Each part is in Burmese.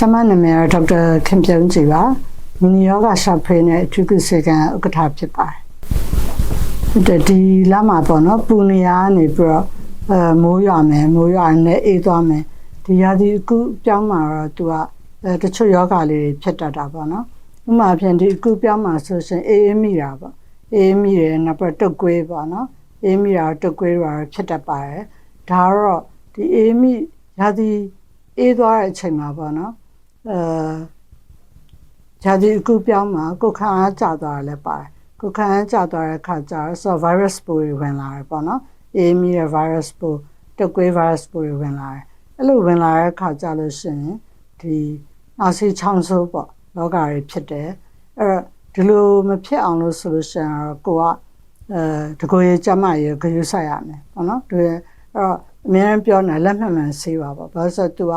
ဆမနာမည်ဒေါက်တာခင်ပြုံးကြည်ပါမီနီယောဂရှာဖွေနဲ့အထူးကုစေကံဥက္ကဋ္ဌဖြစ်ပါတယ်ဒီလမှာပေါ့နော်ပူနေရနေပြီးတော့အဲမိုးရွာမယ်မိုးရွာနဲ့အေးသွားမယ်ဒီရာသီအခုပြောင်းမှာတော့သူကအဲတချို့ယောဂလေးတွေဖြစ်တတ်တာပေါ့နော်ဥပမာဖြင့်ဒီအခုပြောင်းမှာဆိုရှင်အေးအေးမိတာပေါ့အေးမိတယ်နောက်ပြီးတုတ်ကွေးပေါ့နော်အေးမိတာတုတ်ကွေးတော့ဖြစ်တတ်ပါတယ်ဒါတော့ဒီအေးမိရာသီအေးသွားတဲ့အချိန်မှာပေါ့နော် အဲဂျာဒီအခုပြောင်းမှာကိုခံအားကျသွားတယ်လည်းပါတယ်ကိုခံအားကျသွားတဲ့အခါကျတော့ဆို virus ပိုးတွေဝင်လာတယ်ပေါ့နော်အေးမီရဲ့ virus ပိုးတုပ်ကွေး virus ပိုးတွေဝင်လာတယ်အဲ့လိုဝင်လာတဲ့အခါကျလို့ရှိရင်ဒီအာဆီချောင်းဆိုးပေါ့လောဂါတွေဖြစ်တယ်အဲ့တော့ဒီလိုမဖြစ်အောင်လို့ဆိုလို့ရှိရင်တော့ကိုကအဲတကိုယ်ရေးကြမ်းမာရေးဂရုစိုက်ရမယ်ပေါ့နော်ဒီအဲ့တော့အများကြီးပြောနေလက်မှန်မှန်ဆေးပါပေါ့ဘာလို့ဆိုတော့သူက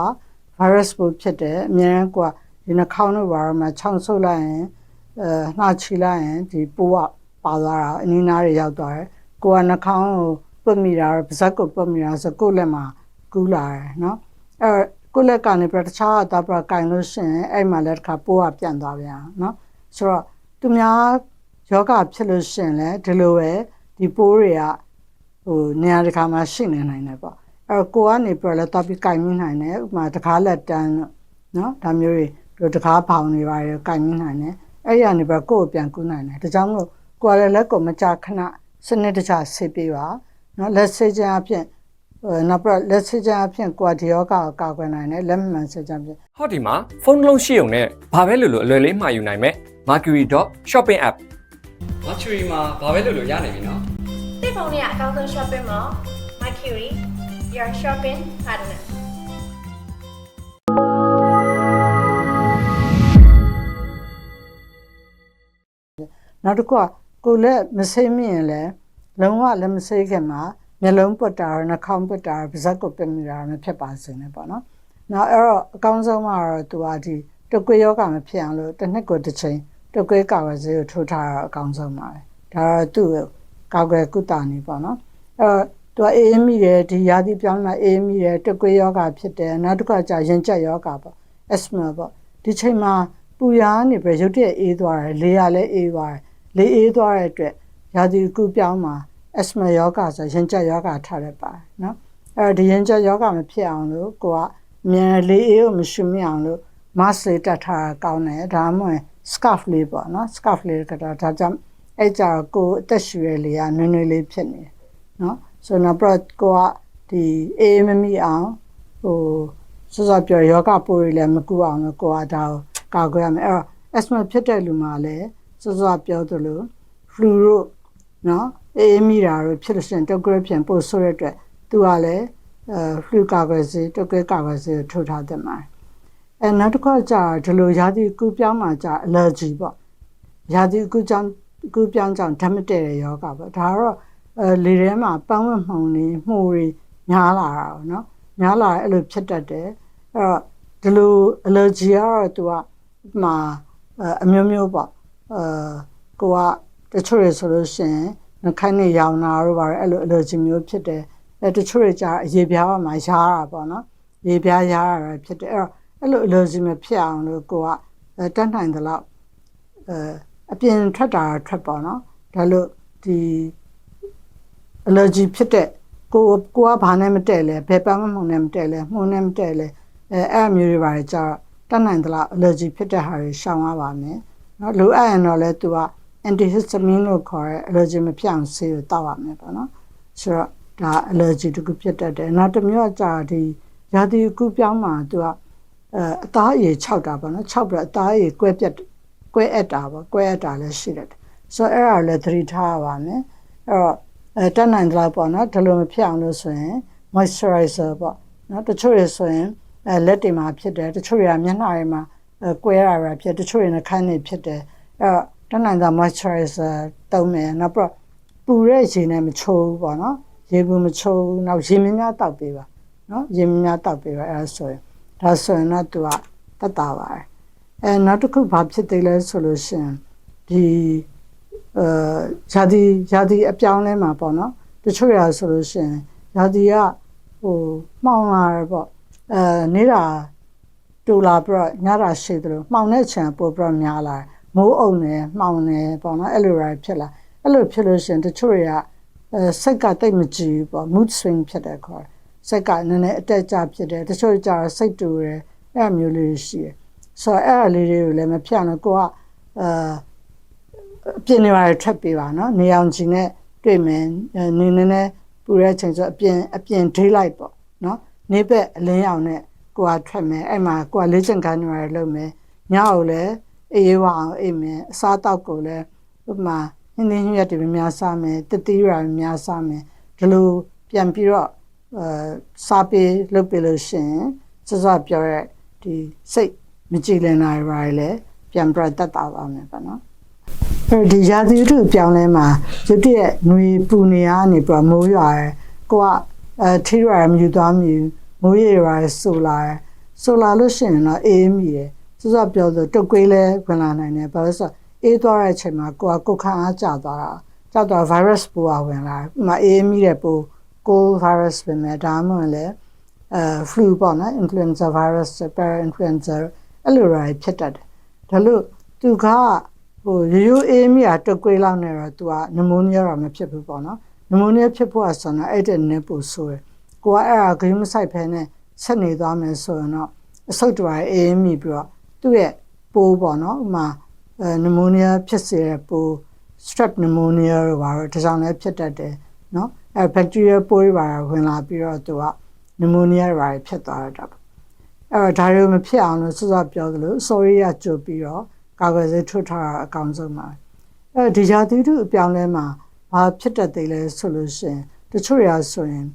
virus ပိုးဖြစ်တယ်အများကြီးကဒီနှာခေါင်းတို့ဘာမှချောင်းဆုပ်လိုက်ရင်အဲနှာချီလိုက်ရင်ဒီပိုးကပါသွားတာအနီးနားတွေရောက်သွားတယ်ကိုကနှာခေါင်းကိုပုတ်မိတာပါဇက်ကိုပုတ်မိတာဆိုကိုယ့်လက်မှာကူးလာတယ်နော်အဲကိုယ့်လက်ကနေပြတခြားတော့ပြကင်လို့ရှိရင်အဲ့မှာလည်းတစ်ခါပိုးကပြန့်သွားပြန်နော်ဆိုတော့သူများယောဂဖြစ်လို့ရှိရင်လည်းဒီလိုပဲဒီပိုးတွေကဟိုနေရာတစ်ခါမှရှိနေနိုင်တယ်ပေါ့ အဲ့ကိုကနေပြလဲတော့ပြီးကင်မိနိုင်တယ်ဥပမာတကားလက်တန်းနော်ဒါမျိုးတွေတို့တကားဖောင်နေပါတယ်ကင်မိနိုင်တယ်အဲ့ရနေပြကိုယ့်ကိုပြန်ကူးနိုင်တယ်ဒါကြောင့်မို့ကိုယ်လည်းလက်ကိုမကြခဏစနစ်တကျဆေးပေးပါနော်လက်ဆေးခြင်းအဖြစ်နောက်ပြလက်ဆေးခြင်းအဖြစ်ကိုယ်ဒီယောဂကိုကာကွယ်နိုင်တယ်လက်မှန်ဆေးခြင်းအဖြစ်ဟောဒီမှာဖုန်းတစ်လုံးရှိုံနဲ့ဘာပဲလို့လို့အလွယ်လေးမှာယူနိုင်မဲ့ Mercury.shopping app Mercury မှာဘာပဲလုပ်လို့ရနိုင်ပြီနော်တိတ်ဖုန်းလေးကအကောင်းဆုံး shopping mall Mercury your shopping partner နောက်တစ်ခုကကိုယ်လက်မဆေးမြင်လဲလုံးဝလက်မဆေးခင်မှာမျက်လုံးပွတ်တာရနှာခေါင်းပွတ်တာပါးစပ်ကိုပြမိတာမဖြစ်ပါစေနဲ့ပေါ့နော်။နောက်အဲ့တော့အကောင်းဆုံးကတော့သူကဒီတကွေယောဂမဖြစ်အောင်လို့တစ်နှစ်ကိုတစ်ချိန်တကွေကာဝဆေးကိုထိုးထားတာအကောင်းဆုံးပါပဲ။ဒါတော့သူ့ကာကွယ်ကုသနေပေါ့နော်။အဲ့တော့ သူကအေးမိတယ်ဒီရာသီပြောင်းလာအေးမိတယ်တကွေယောဂဖြစ်တယ်နောက်တစ်ခါကျရင်ကျက်ယောဂပေါ့ asthma ပေါ့ဒီချိန်မှာပူရနေပြီးရုတ်တရက်အေးသွားတယ်လေရလည်းအေးသွားတယ်လေအေးသွားတဲ့အတွက်ရာသီကူပြောင်းမှာ asthma ယောဂဆိုရင်ကျက်ယောဂထားရပါတယ်နော်အဲဒီရင်ကျက်ယောဂမဖြစ်အောင်လို့ကိုကအမြန်လေအေးကိုမရှုမြအောင်လို့ mask လေးတက်ထားတာကောင်းတယ်ဒါမှမဟုတ် scarf လေးပေါ့နော် scarf လေးကတော့ဒါကြောင့်အဲ့ကြတော့ကိုအသက်ရှူရလေကနွေ့နွေ့လေးဖြစ်နေတယ်နော် ဆိုတော့ပြကိုကဒီအေးမမိအောင်ဟိုစောစောပြောယောဂပိုးတွေလည်းမကူအောင်လို့ကိုကဒါကိုကာကွယ်ရမယ်အဲ့တော့ asthma ဖြစ်တဲ့လူမှာလည်းစောစောပြောသလို flu တို့နော်အေးမိတာတို့ဖြစ်လို့ရှိရင်တုတ်ကွဲပြန်ပို့ဆိုရတဲ့အတွက်သူကလည်းအဲ flu ကာကွယ်ဆေးတုတ်ကွဲကာကွယ်ဆေးထိုးထားတဲ့မှာအဲနောက်တစ်ခါကြာဒီလိုရာသီကူးပြောင်းမှာကြာ allergy ပေါ့ရာသီကူးကြောင်းကူးပြောင်းကြောင့်ဓာတ်မတည့်တဲ့ယောဂပေါ့ဒါတော့ အဲလေထဲမှာပန်းဝတ်မှုန်နေမှုတွေများလာတာပေါ့နော်များလာအဲ့လိုဖြစ်တတ်တယ်အဲ့တော့ဒီလို allergy ကတော့သူကမှာအမျိုးမျိုးပေါ့အဲကိုကတချို့တွေဆိုလို့ရှိရင်နှခိုင်းနေရောင်နာတို့ပါတယ်အဲ့လို allergy မျိုးဖြစ်တယ်အဲတချို့တွေကြာအရေပြားပေါ်မှာရားတာပေါ့နော်ရေပြားရားတာဖြစ်တယ်အဲ့တော့အဲ့လို allergy မဖြစ်အောင်လို့ကိုကတတ်နိုင်သလောက်အဲအပြင်ထွက်တာထွက်ပေါ့နော်ဒါလို့ဒီ allergy ဖြစ်တဲ့ကိုကိုကဘာနဲ့မတည့်လဲဘယ်ပန်းမမှုန်နဲ့မတည့်လဲမှုန်နဲ့မတည့်လဲအဲအဲ့အမျိုးတွေပါတယ်ကြာတတ်နိုင်သလောက် allergy ဖြစ်တဲ့ဟာတွေရှောင်ရပါမယ်နော်လိုအပ်ရင်တော့လဲသူက antihistamine လို့ခေါ်တဲ့ allergy မဖြစ်အောင်ဆေးကိုတောက်ရမယ်ပေါ့နော်ဆိုတော့ဒါ allergy တခုဖြစ်တတ်တယ်နောက်တစ်မျိုးကကြာဒီရာသီကူးပြောင်းမှာသူကအဲအသားအရည်ခြောက်တာပေါ့နော်ခြောက်ပြီးအသားအရည်ကွဲပြက်ကွဲအပ်တာပေါ့ကွဲအပ်တာလည်းရှိတယ်ဆိုတော့အဲ့ဒါလည်းသတိထားရပါမယ်အဲ့တော့ အဲတက်နိုင်တယ်လို့ပေါ့နော်ဒီလိုမဖြစ်အောင်လို့ဆိုရင် moisturizer ပေါ့နော်တချို့ရဆိုရင်အဲလက်တွေမှာဖြစ်တယ်တချို့ရမျက်နှာတွေမှာအဲကွဲရတာဖြစ်တချို့ရနှာခမ်းတွေဖြစ်တယ်အဲ့တော့တနင်္လာ moisturizer တုံးမယ်နောက်ပြီးပူတဲ့ရေနဲ့မချိုးဘူးပေါ့နော်ရေဘူးမချိုးဘူးနောက်ရေမများတောက်ပေးပါနော်ရေမများတောက်ပေးပါအဲ့ဒါဆိုရင်ဒါဆိုရင်တော့သူကတတ်တာပါတယ်အဲနောက်တစ်ခုဘာဖြစ်သေးလဲဆိုလို့ရှိရင်ဒီ အဲဇာတိဇာတိအပြောင်းလဲမှာပေါ့နော်တချို့ရဆိုလို့ရှိရင်ဇာတိကဟိုမှောင်လာတယ်ပေါ့အဲနေတာတူလာပြီးတော့ညတာရှိသလိုမှောင်တဲ့ချံပို့ပြီးတော့များလာတယ်မိုးအုံနေမှောင်နေပေါ့နော်အဲ့လိုရဖြစ်လာအဲ့လိုဖြစ်လို့ရှရင်တချို့တွေကအဲစိတ်ကတိတ်မကြည့်ဘူးပေါ့ mood swing ဖြစ်တယ်ခေါ်တယ်စိတ်ကနည်းနည်းအတက်အကျဖြစ်တယ်တချို့ကြတော့စိတ်တူတယ်အဲ့လိုမျိုးလေးရှိတယ်ဆိုတော့အဲ့အလေးတွေကိုလည်းမဖြတ်လို့ကိုကအာ အပြင်နေပါထွက်ပေးပါနော်နေအောင်ကြီးနဲ့တွေ့မယ်အဲနေနေနဲ့ပူတဲ့အချိန်ဆိုအပြင်အပြင်ဒိတ်လိုက်ပေါ့နော်နေဘက်အလင်းရောင်နဲ့ကိုကထွက်မယ်အဲ့မှာကိုကလေးချင်ကန်းနေရလုပ်မယ်ညကိုလည်းအေးအေးဝအောင်အိပ်မယ်အစားတောက်ကိုလည်းဥပမာဟင်းသင်းဟင်းရက်တွေများစားမယ်တတိယရများစားမယ်ဒီလိုပြန်ပြီးတော့အဲစားပေးလုပ်ပေးလို့ရှရင်စစပြောရဲဒီစိတ်မကြည်လင်တာတွေပါလေပြန်ပြတ်တတ်တာပါမယ်ပေါ့နော် အဲဒီရာသီဥတုအပြောင်းလဲမှာရုတ်တရက်ຫນွေပူနေရနေပြီးတော့မိုးရွာတယ်ကိုကအဲထိရွာရမြူသွားမြူမိုးရေရွာရဆိုလာတယ်ဆိုလာလို့ရှိရင်တော့အေးမိတယ်စစပြောဆိုတုတ်ကွေးလဲဝင်လာနိုင်တယ်ဘာလို့လဲဆိုတော့အေးသွားတဲ့အချိန်မှာကိုကကိုယ်ခံအားကျသွားတာကျတော့ virus ပိုးကဝင်လာတယ်ဥပမာအေးမိတဲ့ပိုးကို virus ဝင်မယ်ဒါမှမဟုတ်လည်းအဲ flu ပေါ့နော် influenza virus para influenza အဲ့လိုတွေဖြစ်တတ်တယ်ဒါလို့သူက ဟိုရိုးရိုးအေးမိတာတက်ကွေးလောက်နေတော့ तू ကနမိုနီးယားတော့မဖြစ်ဘူးပေါ့နော်နမိုနီးယားဖြစ်ဖို့ဆိုတော့အဲ့တဲ့နည်းပို့ဆိုရယ်ကိုကအဲ့ဒါဂိမ်းမဆိုင်ဖဲနဲ့ဆက်နေသွားမယ်ဆိုရင်တော့အဆုတ်တွားအေးမိပြီးတော့သူ့ရဲ့ပိုးပေါ့နော်ဥမာအဲနမိုနီးယားဖြစ်စေတဲ့ပိုး strep pneumonia တို့ပါတော့ဒါကြောင့်လည်းဖြစ်တတ်တယ်နော်အဲ bacteria ပိုးတွေပါဝင်လာပြီးတော့ तू က pneumonia တွေပါဖြစ်သွားတာပေါ့အဲ့တော့ဒါတွေမဖြစ်အောင်လို့စောစောပြောသလို sorry ရကြိုပြီးတော့ ကာကွယ်ဆေးထုတ်ထားတာအကောင်းဆုံးပါအဲ့ဒီဂျာတိတုအပြောင်းလဲမှာဘာဖြစ်တတ်သေးလဲဆိုလို့ရှိရင်တချို့ရာဆိုရင်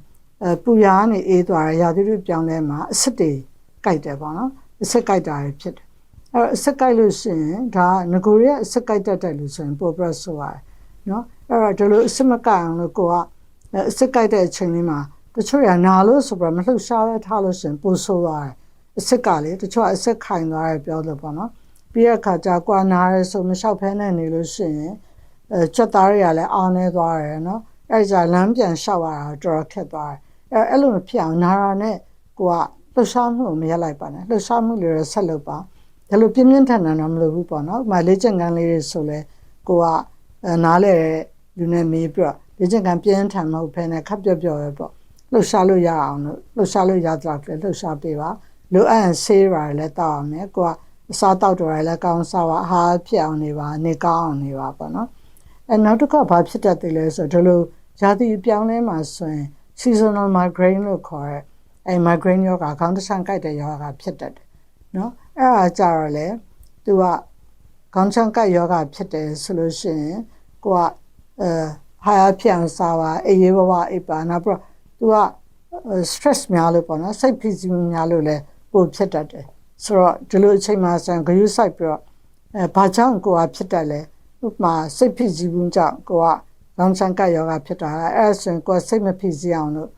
အဲပူရာကနေအေးသွားရရာတိတုပြောင်းလဲမှာအစ်စ်တွေကြိုက်တယ်ပေါ့နော်အစ်စ်ကြိုက်တာတွေဖြစ်တယ်အဲ့တော့အစ်စ်ကြိုက်လို့ရှိရင်ဒါငကိုရရဲ့အစ်စ်ကြိုက်တတ်တယ်လို့ဆိုရင်ပိုပရက်ဆိုရတယ်နော်အဲ့တော့ဒီလိုအစ်စ်မကြိုက်အောင်လို့ကိုကအစ်စ်ကြိုက်တဲ့အချိန်လေးမှာတချို့ရာနာလို့ဆိုပြီးမလှုပ်ရှားပဲထားလို့ရှိရင်ပိုဆိုးသွားတယ်အစ်စ်ကလေတချို့ကအစ်စ်ခိုင်သွားတယ်ပြောလို့ပေါ့နော် ပြီးတဲ့အခါကျကွာနာရဲဆိုမလျှောက်ဖဲနဲ့နေလို့ရှိရင်အဲကြက်သားတွေကလည်းအားနေသွားတယ်နော်အဲ့ကြလမ်းပြန်လျှောက်ရတာတော်တော်ခက်သွားတယ်အဲအဲ့လိုမဖြစ်အောင်နာရာနဲ့ကိုကလှုပ်ရှားမှုကိုမရက်လိုက်ပါနဲ့လှုပ်ရှားမှုတွေဆက်လုပ်ပါဒါလိုပြင်းပြင်းထန်ထန်တော့မလုပ်ဘူးပေါ့နော်ဥပမာလေးချင်ကန်လေးတွေဆိုလဲကိုကအဲနားလေလူနဲ့မေးပြီးတော့လေးချင်ကန်ပြင်းထန်မဟုတ်ဖဲနဲ့ခပ်ပျော့ပျော့ပဲပေါ့လှုပ်ရှားလို့ရအောင်လို့လှုပ်ရှားလို့ရတော့လည်းလှုပ်ရှားပေးပါလိုအပ်ရင်ဆေးပါလည်းတောက်အောင်မယ်ကိုက အစားတောက်တော်ရလည်းကောင်းစားပါအာဟာရဖြစ်အောင်နေပါနေကောင်းအောင်နေပါပေါ့နော်အဲနောက်တစ်ခါဘာဖြစ်တတ်တယ်လဲဆိုတော့ဒီလိုဇာတိပြောင်းလဲမှာဆိုရင် seasonal migraine လို့ခေါ်တဲ့အဲ migraine ယောဂခေါင်းတစ်ဆန့်ကိုက်တဲ့ယောဂဖြစ်တတ်တယ်နော်အဲ့ဒါကြတော့လေသူကခေါင်းချမ်းကိုက်ယောဂဖြစ်တယ်ဆိုလို့ရှိရင်ကိုကအဲဟာရဖြစ်အောင်စားပါအေးရေးဘဝအိပ်ပါနောက်ပြီးတော့သူက stress များလို့ပေါ့နော်စိတ်ဖိစီးမှုများလို့လည်းပိုဖြစ်တတ်တယ် ဆိုတော့ဒီလိုအချိန်မှာဆန်ဂရုစိုက်ပြီးတော့အဲဘာကြောင့်ကိုကဖြစ်တတ်လဲဥပမာစိတ်ဖိစီးမှုကြောင့်ကိုကလောင်ချန်ကတ်ယောဂဖြစ်တာလားအဲ့ဒါဆိုရင်ကိုကစိတ်မဖိစီးအောင်လို့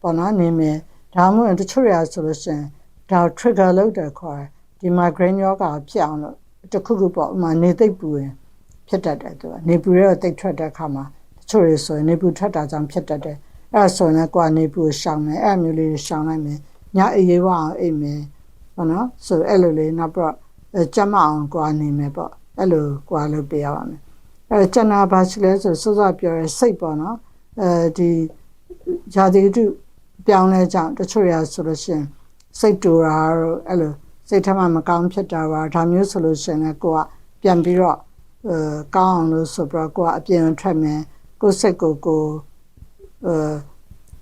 ပေါ့နော်နေမယ်ဒါမှမဟုတ်တချို့ရဆိုလို့ရှိရင်ဒါ trigger လုပ်တယ်ခေါ်တယ်ဒီ migraine ယောဂဖြစ်အောင်လို့တစ်ခုခုပေါ့ဥပမာနေသိပ်ပူရင်ဖြစ်တတ်တယ်သူကနေပူရဲတိတ်ထွက်တဲ့အခါမှာတချို့ရဆိုရင်နေပူထွက်တာကြောင့်ဖြစ်တတ်တယ်အဲ့ဒါဆိုရင်လည်းကိုကနေပူရှောင်းမယ်အဲ့မျိုးလေးရှောင်းလိုက်မယ်ညအေးရေးဝအောင်အိပ်မယ် ဟုတ်နော်ဆိုအဲ့လိုလေးနောက်ပြီးတော့ကြမ်းမအောင်ကိုကနေမယ်ပေါ့အဲ့လိုကိုလုပ်ပေးရပါမယ်အဲကျန်တာဘာရှိလဲဆိုစောစောပြောရဲစိတ်ပေါ့နော်အဲဒီဇာတိတုပြောင်းလဲကြောင်းတချို့ရဆိုလို့ရှိရင်စိတ်တူတာတို့အဲ့လိုစိတ်ထမမကောင်းဖြစ်တာပါဒါမျိုးဆိုလို့ရှိရင်လည်းကိုကပြန်ပြီးတော့အဲကောင်းအောင်လို့ဆိုပြီးတော့ကိုကအပြင်ထွက်မယ်ကိုစိတ်ကိုကိုအဲ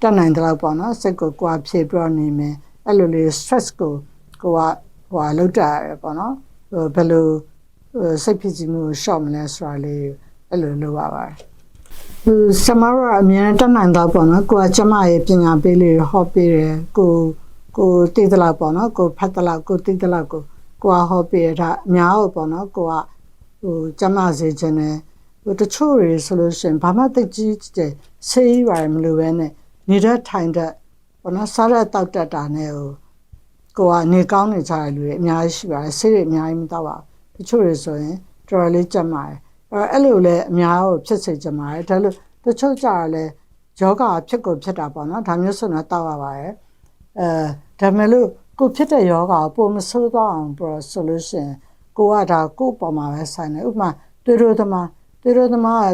တက်နိုင်တယ်လို့ပေါ့နော်စိတ်ကိုကိုယ်ဖြည့်ပြနေမယ်အဲ့လိုလေး stress ကို ကိုကဟိုလောက်တာရပေါ့နော်ဟိုဘယ်လိုစိတ်ဖြစ်စီမှုကိုရှော့မလဲဆိုတာလေးအဲ့လိုလုပ်ရပါတယ်ဟိုစမရအမြင်တက်နိုင်တော့ပေါ့နော်ကိုကကျမရဲ့ပညာပေးလေးဟောပေးတယ်ကိုကိုတည်တယ်လို့ပေါ့နော်ကိုဖတ်တယ်လို့ကိုတည်တယ်လို့ကိုကိုကဟောပေးရတာအများဟုတ်ပေါ့နော်ကိုကဟိုကျမစေခြင်းနဲ့ဟိုတချို့တွေဆိုလို့ရှိရင်ဘာမှသိကြီးတဲ့ဆေးရတယ်မလို့ပဲနဲ့နေတဲ့ထိုင်တဲ့ဘောနော်စားရတောက်တတ်တာနဲ့ဟို ကိုကနေကောင်းနေကြတဲ့လူတွေအများကြီးရှိပါတယ်ဆေးတွေအများကြီးမတောက်ပါဘူးတချို့တွေဆိုရင်တော်တော်လေးကြက်မာတယ်အဲအဲ့လိုလဲအများကိုဖြစ်စေကြမှာတယ်ဒါလို့တချို့ကြရလဲယောဂဖြစ်ကိုဖြစ်တာပေါ့နော်ဒါမျိုးဆိုတော့တောက်ရပါတယ်အဲဒါမဲ့လို့ကိုဖြစ်တဲ့ယောဂါကိုပုံမဆိုးသွားအောင်ပြောဆိုလို့ရှိရင်ကိုကဒါကိုယ့်ပေါ်မှာပဲဆိုင်တယ်ဥပမာတွေရိုသမားတွေရိုသမားက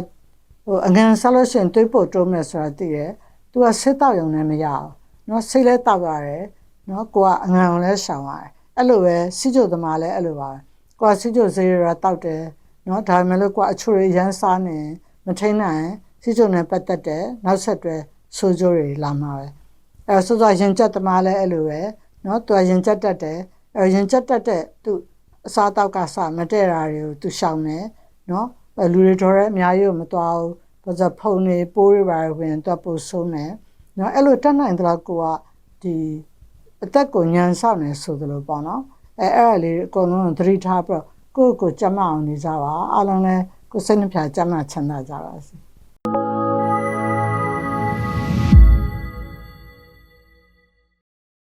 ဟိုအငန်ဆက်လို့ရှိရင်တွေးဖို့တုံးမယ်ဆိုတာသိတယ်။ तू ကစိတ်တောက်ရုံနဲ့မရအောင်။နော်စိတ်လဲတောက်ရတယ်။ နော်ကိုကအငံကိုလည်းရှောင်ရတယ်အဲ့လိုပဲစီကျုပ်သမားလည်းအဲ့လိုပါပဲကိုကစီကျုပ်ဇေရတောက်တယ်နော်ဒါပေမဲ့လို့ကိုကအချို့ရရန်စားနေမထိန်နိုင်စီကျုပ်နဲ့ပတ်သက်တဲ့နောက်ဆက်တွဲဆိုးကျိုးတွေလာမှာပဲအဲဆိုတော့ရင်ကျက်သမားလည်းအဲ့လိုပဲနော်သူကရင်ကျက်တတ်တယ်အဲရင်ကျက်တတ်တဲ့သူအစားတောက်ကစမတည့်တာတွေကိုသူရှောင်တယ်နော်လူတွေတော်ရဲအများကြီးကိုမသွားဘူးဘာသာဖုန်တွေပိုးတွေပါဝင်တော့ပို့ဆုံးတယ်နော်အဲ့လိုတတ်နိုင်တဲ့လောက်ကိုကဒီ အသက်ကိုညံဆောက်နေဆိုသလိုပေါ့နော်အဲအဲ့ဒါလေးအကုန်လုံးသတိထားပြီးတော့ကိုယ့်ကိုယ်ကြမ်းမအောင်နေကြပါအားလုံးလည်းကိုယ်စိတ်နှပြကြမ်းမချမ်းသာကြပါစေ